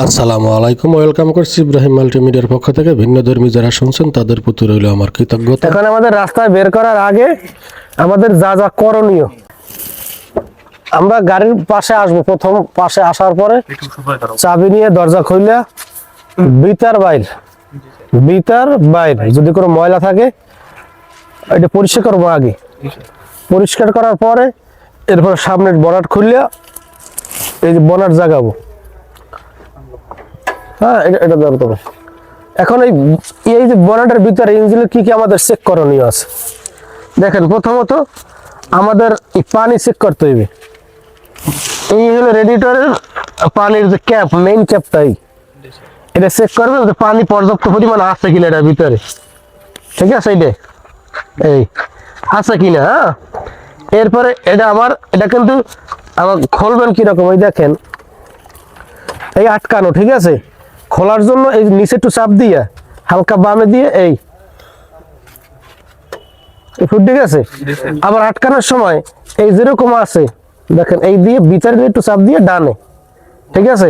আসসালামু আলাইকুম, ওয়েলকাম করছি ইব্রাহিম মাল্টিমিডিয়ার পক্ষ থেকে। ভিন্ন ধর্মী যারা শুনছেন, তাদের প্রতি রইল আমার কৃতজ্ঞতা। এখন আমাদের রাস্তায় বের করার আগে আমাদের যা যা করণীয়, আমরা গাড়ির পাশে আসব। প্রথম পাশে আসার পরে চাবি নিয়ে দরজা খুললে ভিতর বাইর ভিতর বাইর, যদি কোনো ময়লা থাকে, এটা পরিষ্কার করব আগে। পরিষ্কার করার পরে এরপর সামনের বনাট খুললে এই যে বনাট জাগাবো। হ্যাঁ এটা এটা ধরো তবে এখন এই এই যে বনাটের ভিতরে ইঞ্জিনের কি কি আমাদের চেক করণীয় আছে? দেখেন, প্রথমত আমাদের এই পানি চেক করতে হবে এই হলো রেডিটরের পানির যে ক্যাপ মেইন ক্যাপটাই এটা চেক করবে পানি পর্যাপ্ত পরিমাণ আছে কিনা এটার ভিতরে। ঠিক আছে এইটা এই, আছে কিনা হ্যাঁ? এরপরে এটা আমার এটা কিন্তু আমার খুলবেন কীরকম? এই দেখেন। এই আটকানো, ঠিক আছে? খোলার জন্য এই নিচে একটু চাপ দিয়ে হালকা বামে দিয়ে এই। ফুট ঠিক আছে? আবার আটকানোর সময় এই যেরকম আছে দেখেন এই দিয়ে দিয়ে একটু চাপ দিয়ে ডানে। ঠিক আছে?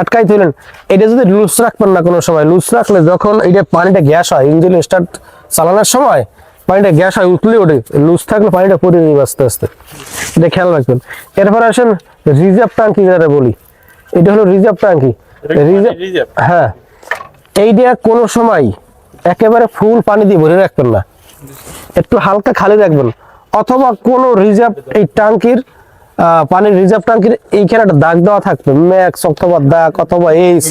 আটকাই তুলেন এটা যদি লুজ রাখবেন না কোনো সময় লুজ রাখলে যখন এটা পানিটা গ্যাস হয় ইঞ্জিন স্টার্ট চালানোর সময় পানিটা গ্যাস হয় উতলে ওঠে। লুজ থাকলে পানিটা পরে যাবে আস্তে আস্তে। এটা খেয়াল রাখবেন। এরপর আসেন রিজার্ভ ট্যাঙ্কি যেটা বলি? এটা হলো রিজার্ভ ট্যাঙ্কি রিজার্ভ হ্যাঁ। এইটা কোনো সময় একেবারে ফুল পানি দিয়ে ভরে রাখবেন না। একটু হালকা খালি রাখবেন। অথবা কোনো রিজার্ভ এই ট্যাঙ্কির পানির রিজার্ভ ট্যাঙ্কির এইখানে একটা দাগ দেওয়া থাকবে। ম্যাক্স অথবা দাগ অথবা এইস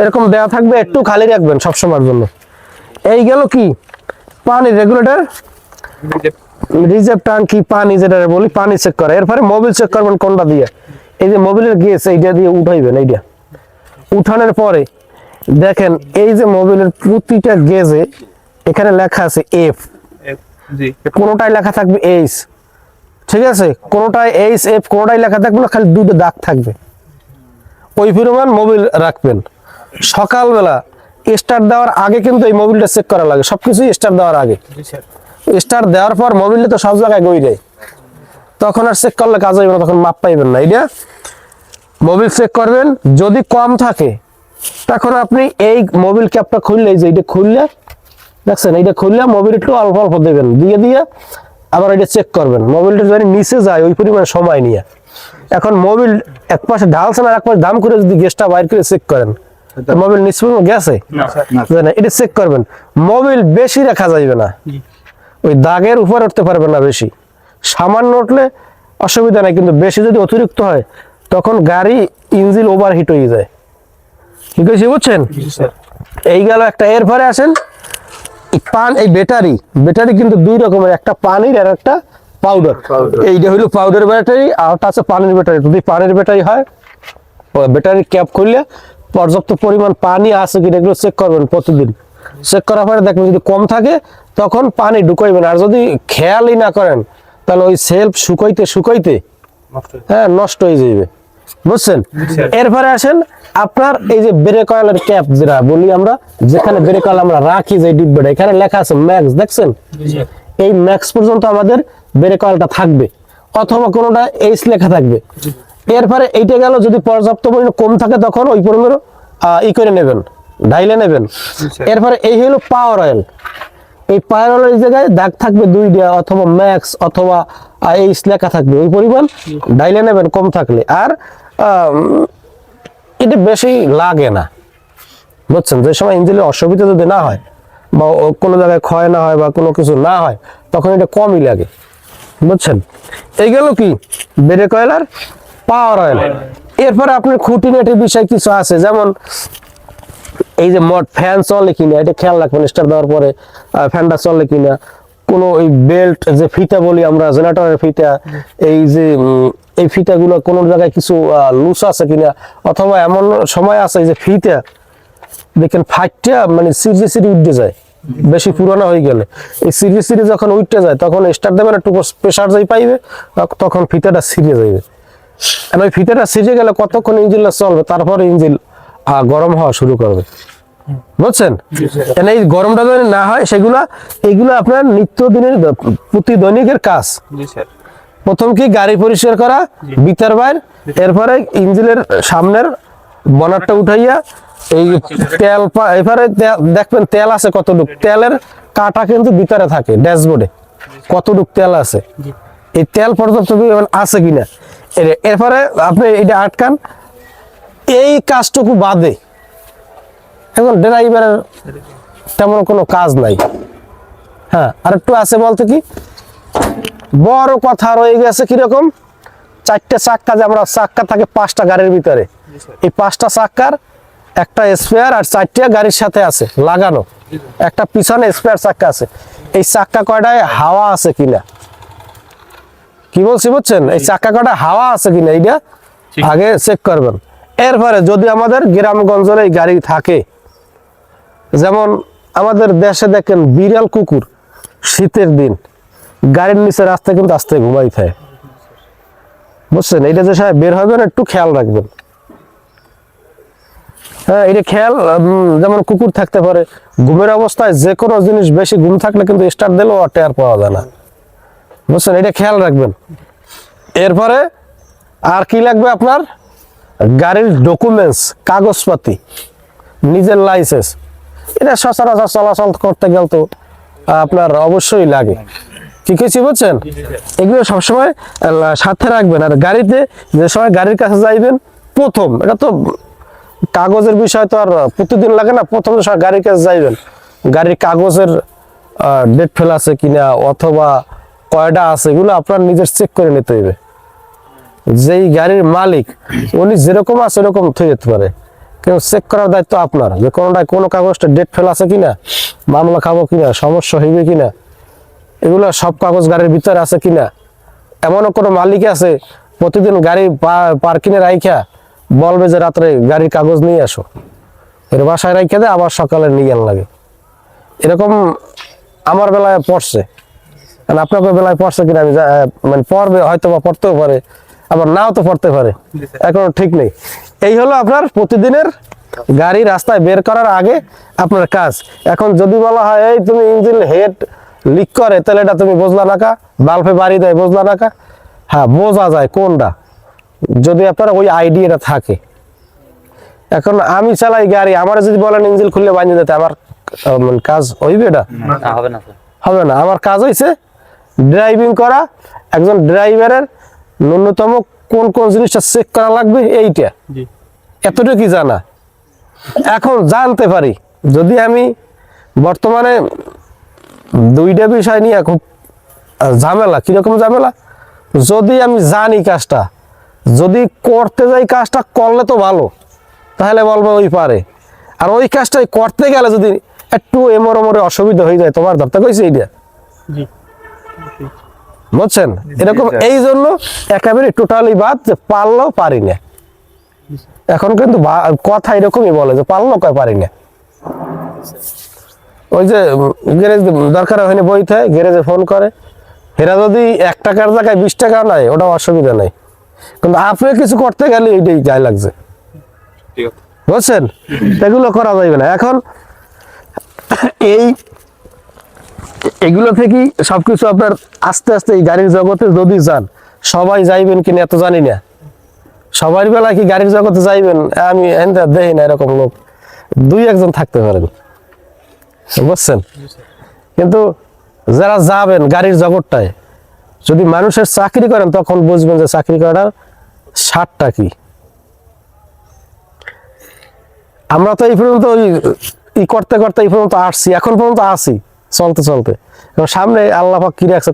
এরকম দেওয়া থাকবে একটু খালি রাখবেন সবসময়ের জন্য। এই গেল কি? পানি রেগুলেটর রিজার্ভ ট্যাঙ্কি পানি যেটা বলি পানি চেক করে। এরপরে মোবিল চেক করবেন কোনটা দিয়ে। এই যে মোবিলের গেস এইটা দিয়ে উঠাইবেন এইটা। উঠানোর পরে দেখেন এই যে মোবিলের প্রতিটা গেজে এখানে লেখা আছে এফ কোনোটাই লেখা থাকবে এইচ ঠিক আছে? কোনোটাই এইচ এফ কোনোটাই লেখা থাকবে না খালি দুটো দাগ থাকবে। ওই পরিমাণ মোবিল রাখবেন। সকালবেলা স্টার্ট দেওয়ার আগে কিন্তু এই মোবিলটা চেক করা লাগে। সবকিছুই স্টার্ট দেওয়ার আগে। স্টার্ট দেওয়ার পর মোবিলটা তো সব জায়গায় গই দেয় তখন আর চেক করলে কাজ হইবে না তখন মাপ পাইবেন না এটা মোবিল চেক করবেন যদি কম থাকে তখন আপনি এই মোবিল ক্যাপটা খুললে যে এটা খুললে দেখছেন এইটা খুললে মোবিল একটু অল্প অল্প দেবেন দিয়ে দিয়ে আবার এটা চেক করবেন। মোবিলটা যদি নিচে যায় ওই পরিমাণ সময় নিয়ে। এখন মোবিল এক পাশে ঢালছেন আর এক পাশে দাম করে যদি গ্যাসটা বাইর করে চেক করেন মোবিল নিচে পরিমাণ গেছে? না এটা চেক করবেন। মোবিল বেশি রাখা যাইবে না। ওই দাগের উপর উঠতে পারবে না বেশি। সামান্য উঠলে অসুবিধা নাই কিন্তু বেশি যদি অতিরিক্ত হয় তখন গাড়ি ইঞ্জিন ওভারহিট হয়ে যায়। ঠিক আছে বুঝছেন? এই গেল একটা এরপরে আসেন পান এই ব্যাটারি ব্যাটারি কিন্তু দুই রকমের একটা পানির আর একটা পাউডার এইটা হলো পাউডার ব্যাটারি আর একটা আছে পানির ব্যাটারি যদি পানির ব্যাটারি হয় ব্যাটারি ক্যাপ খুললে পর্যাপ্ত পরিমাণ পানি আছে কিনা এগুলো চেক করবেন প্রতিদিন। চেক করার পরে দেখবেন যদি কম থাকে তখন পানি ঢুকাইবেন। আর যদি খেয়ালই না করেন তাহলে ওই সেলফ শুকাইতে শুকাইতে হ্যাঁ নষ্ট হয়ে যাবে বুঝছেন? এরপরে আসেন আপনার এই যে ব্রেক অয়েলের ক্যাপ যেটা বলি আমরা যেখানে ব্রেক অয়েল আমরা রাখি যে ডিব্বাটা এখানে লেখা আছে ম্যাক্স দেখছেন? এই ম্যাক্স পর্যন্ত আমাদের ব্রেক অয়েলটা থাকবে অথবা কোনোটা এইচ লেখা থাকবে। এরপরে এইটা গেল যদি পর্যাপ্ত পরিমাণ কম থাকে তখন ওই পরিমাণ ই করে নেবেন ঢাইলে নেবেন। এরপরে এই হলো পাওয়ার অয়েল এই পাওয়ার জায়গায় দাগ থাকবে দুইটা অথবা ম্যাক্স অথবা এইচ লেখা থাকবে। ওই পরিমাণ ডাইলে নেবেন, কম থাকলে। আর এটা বেশি লাগে না। বুঝছেন? যে সময় ইঞ্জিনের অসুবিধা যদি না হয়, বা কোনো জায়গায় ক্ষয় না হয় বা কোনো কিছু না হয়, তখন এটা কমই লাগে। বুঝছেন? এই গেল কি? ব্রেক অয়েল আর পাওয়ার অয়েল এরপরে আপনার খুঁটিনাটি বিষয় কিছু আছে। যেমন এই যে মোট ফ্যান চলে কিনা, এটা খেয়াল রাখবেন স্টার দেওয়ার পরে ফ্যানটা চলে কিনা। কোনো ওই বেল্ট যে ফিতা বলি আমরা, জেনারেটরের ফিতা, এই যে এই ফিতাগুলো কোনো জায়গায় কিছু লুজ আছে কিনা, অথবা এমন সময় আছে যে ফিতা, দেখেন ফাইটটা মানে সিরিজে সিরি উঠতে যায়, বেশি পুরানো হয়ে গেলে। এই সিরিজে সিরি যখন উঠতে যায়, তখন স্টার দেবেন একটু প্রেশার যাই পাইবে তখন ফিতাটা সিরিয়ে যাইবে। আর ওই ফিতাটা সিজে গেলে কতক্ষণ ইঞ্জিনটা চলবে, তারপরে ইঞ্জিন গরম হওয়া শুরু করবে। বুঝছেন? এই গরমটা যদি না হয় সেগুলা এগুলো আপনার নিত্যদিনের দ- প্রতি দৈনিকের কাজ প্রথম কি গাড়ি পরিষ্কার করা ভিতর বাইর এরপরে ইঞ্জিনের সামনের বনারটা উঠাইয়া এই তেল এবারে দেখবেন তেল আছে কতটুক। তেলের কাটা কিন্তু ভিতরে থাকে ড্যাশবোর্ডে। কতটুক তেল আছে। এই তেল পর্যাপ্ত আছে কিনা। এরপরে আপনি এটা আটকান এই কাজটুকু বাদে এখন ড্রাইভারের তেমন কোনো কাজ নাই। হ্যাঁ আর একটু আছে বলতে কি? বড় কথা রয়ে গেছে কীরকম? চারটে চাক্কা যে আমরা চাক্কা থাকে পাঁচটা গাড়ির ভিতরে। এই পাঁচটা চাক্কার একটা স্পেয়ার আর চারটে গাড়ির সাথে আছে লাগানো। একটা পিছনে স্পেয়ার চাক্কা আছে। এই চাক্কা কয়টায় হাওয়া আছে কিনা? কি বলছি বুঝছেন? এই চাক্কা কয়টা হাওয়া আছে কিনা? এইটা আগে চেক করবেন। এরপরে যদি আমাদের গ্রামগঞ্জের এই গাড়ি থাকে, যেমন আমাদের দেশে দেখেন বিড়াল, কুকুর, শীতের দিন গাড়ির নিচে রাস্তায় কিন্তু আস্তে ঘুমাই থাকে। বুঝছেন? এটা যে সাহেব বের হবেন, একটু খেয়াল রাখবেন। হ্যাঁ এটা খেয়াল যেমন কুকুর থাকতে পারে, ঘুমের অবস্থায় যে কোনো জিনিস বেশি ঘুম থাকলে কিন্তু স্টার্ট দিলেও টের পাওয়া যায় না। বুঝছেন? এটা খেয়াল রাখবেন। এরপরে আর কি লাগবে আপনার? গাড়ির ডকুমেন্টস কাগজপাতি, নিজের লাইসেন্স এটা সচরাচর চলাচল করতে গেলে তো আপনার অবশ্যই লাগে। কি কিছু বুঝছেন? এগুলো সবসময় সাথে রাখবেন। আর গাড়িতে যে সময় গাড়ির কাছে যাইবেন, প্রথম, এটা তো কাগজের বিষয় তো আর প্রতিদিন লাগে না, প্রথম সময় গাড়ির কাছে যাইবেন, গাড়ির কাগজের ডেট ফেল আছে কিনা, অথবা কয়টা আছে, এগুলো আপনার নিজের চেক করে নিতে হইবে। যেই গাড়ির মালিক, উনি যেরকম আছে এরকম থয়ে যেতে পারে। কিন্তু চেক করার দায়িত্ব আপনার। যে কোনোটায় কোনো কাগজটা ডেট ফেল আছে কিনা, মামলা খাব কিনা, সমস্যা হইবে কিনা, এগুলো সব কাগজ গাড়ির ভিতরে আছে কিনা, এমনও কোনো মালিক আছে, প্রতিদিন গাড়ি পার্কিংয়ে রাইখা বলবে যে রাত্রে গাড়ির কাগজ নিয়ে আসো। এর বাসায় রাইখা দেয়, আবার সকালে নিয়ে লাগে। এরকম আমার বেলায় পড়ছে। আর আপনাদের বেলায় পড়ছে কিনা আমি মানে পড়বে হয়তো বা পড়তেও পারে। আবার নাও তো পড়তে পারে। এখনও ঠিক নেই। এই হলো আপনার প্রতিদিনের গাড়ি রাস্তায় বের করার আগে আপনার কাজ। এখন যদি বলা হয় এই তুমি ইঞ্জিন হেড লিক করে তাহলে এটা তুমি বোঝলা না কা? বাল্বে বাড়ি দেয় বুঝলা না কা? হ্যাঁ বোঝা যায় কোনটা। যদি আপনার ওই আইডিয়াটা থাকে। এখন আমি চালাই গাড়ি আমার যদি বলেন ইঞ্জিন খুললে বানিয়ে দিতে আমার মানে কাজ হইবে এটা? হবে না হবে না। আমার কাজ হয়েছে ড্রাইভিং করা। একজন ড্রাইভারের ন্যূনতম কোন কোন জিনিসটা চেক করা লাগবে? এইটা। এতটুকু জানা? এখন জানতে পারি। যদি আমি বর্তমানে দুইটা বিষয় নিয়ে খুব ঝামেলা কীরকম ঝামেলা? যদি আমি জানি কাজটা যদি করতে যাই কাজটা করলে তো ভালো। তাহলে বলব ওই পারে। আর ওই কাজটাই করতে গেলে যদি একটু এমর অসুবিধা হয়ে যায় তোমার ধরতে কইছে এইটা? বুঝছেন? এরকম এই জন্য একেবারে টোটালি বাদ যে পারলেও পারি না এখন কিন্তু কথা এরকমই বলে যে পারলেও কয় পারি না ওই যে গ্যারেজ দরকার হয়নি বইতে গ্যারেজে ফোন করে। এরা যদি এক টাকার জায়গায় বিশ টাকা নেয় ওটা অসুবিধা নেই। কিন্তু আপনি কিছু করতে গেলে এইটাই গায়ে লাগছে। বুঝছেন? এগুলো করা যাবে না। এখন এই এগুলো থেকেই সবকিছু আপনার আস্তে আস্তে এই গাড়ির জগতে যদি যান, সবাই যাইবেন কিনা এত জানি না। সবার বেলা কি গাড়ির জগতে যাইবেন? আমি দেখি না এরকম লোক। দুই একজন থাকতে পারেন। বুঝছেন? কিন্তু যারা যাবেন গাড়ির জগৎটায়, যদি মানুষের চাকরি করেন, তখন বুঝবেন যে চাকরি করার স্বাদটা কি। আমরা তো এই পর্যন্ত ওই করতে করতে এই পর্যন্ত আসছি, এখন পর্যন্ত আসি। চলতে চলতে। এবং সামনে আল্লাহ কি রাখছে